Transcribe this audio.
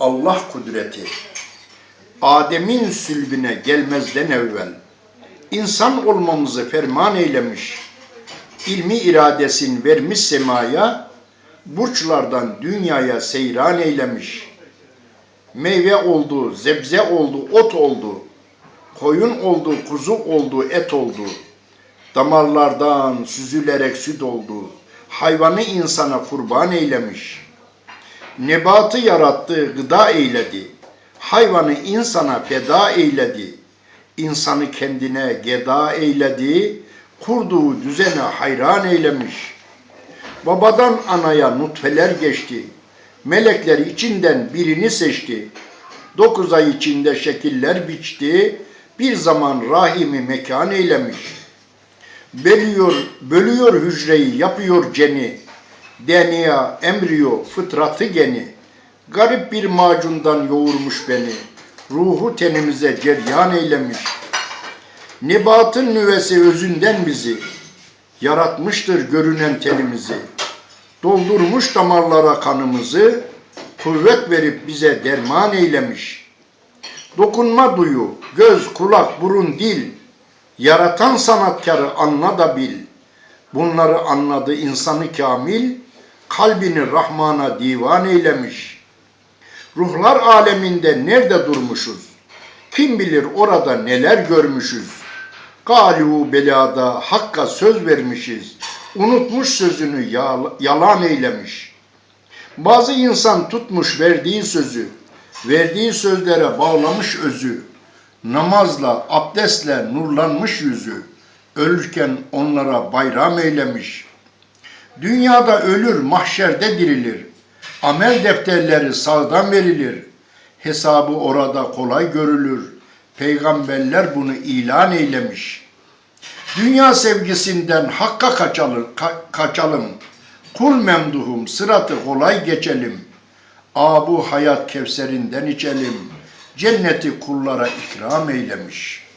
Allah kudreti Adem'in sülbüne gelmezden evvel insan olmamızı ferman eylemiş. İlmi iradesin vermiş semaya, burçlardan dünyaya seyran eylemiş. Meyve oldu, zebze oldu, ot oldu. Koyun oldu, kuzu oldu, et oldu. Damarlardan süzülerek süt oldu. Hayvanı insana kurban eylemiş. Nebatı yarattı, gıda eyledi. Hayvanı insana feda eyledi. İnsanı kendine geda eyledi. Kurduğu düzene hayran eylemiş. Babadan anaya nutfeler geçti. Melekler içinden birini seçti. Dokuz ay içinde şekiller biçti. Bir zaman rahimi mekan eylemiş. Bölüyor, bölüyor hücreyi, yapıyor ceni. DNA, embriyo, fıtratı geni. Garip bir macundan yoğurmuş beni. Ruhu tenimize ceryan eylemiş. Nebatın nüvesi özünden bizi. Yaratmıştır görünen tenimizi. Doldurmuş damarlara kanımızı. Kuvvet verip bize derman eylemiş. Dokunma duyu, göz, kulak, burun, dil. Yaratan sanatkarı anla da bil. Bunları anladı insanı kamil, kalbini Rahman'a divan eylemiş. Ruhlar aleminde nerede durmuşuz? Kim bilir orada neler görmüşüz? Galibu belada hakka söz vermişiz. Unutmuş sözünü yal- yalan eylemiş. Bazı insan tutmuş verdiği sözü, verdiği sözlere bağlamış özü. Namazla, abdestle nurlanmış yüzü. Ölürken onlara bayram eylemiş. Dünyada ölür, mahşerde dirilir. Amel defterleri sağdan verilir. Hesabı orada kolay görülür. Peygamberler bunu ilan eylemiş. Dünya sevgisinden hakka kaçalım, ka- kaçalım. Kul memduhum sıratı kolay geçelim. Abu hayat kevserinden içelim. Cenneti kullara ikram eylemiş.''